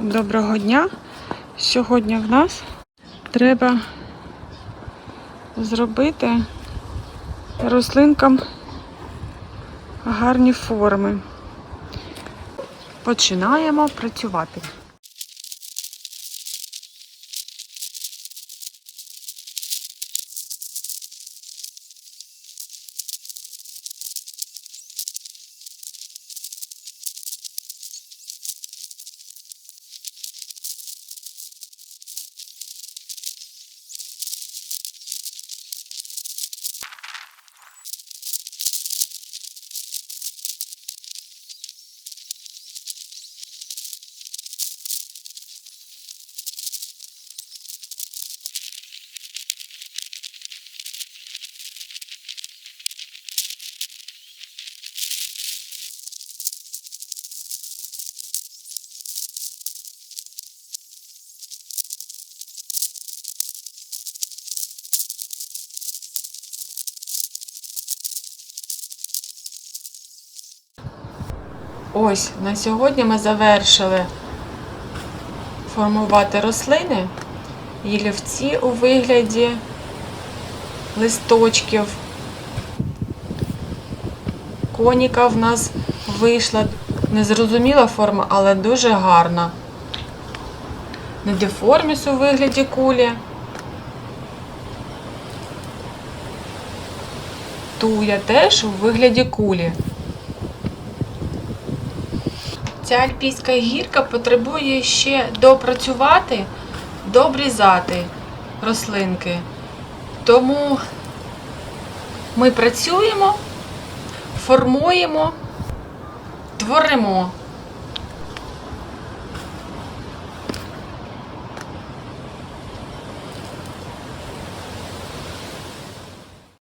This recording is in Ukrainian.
Доброго дня. Сьогодні в нас треба зробити рослинкам гарні форми. Починаємо працювати. Ось на сьогодні ми завершили формувати рослини ялівці у вигляді листочків. Коніка в нас вийшла незрозуміла форма, але дуже гарна. Недеформіс у вигляді кулі. Туя теж у вигляді кулі. Ця альпійська гірка потребує ще допрацювати, добрізати рослинки. Тому ми працюємо, формуємо, творимо.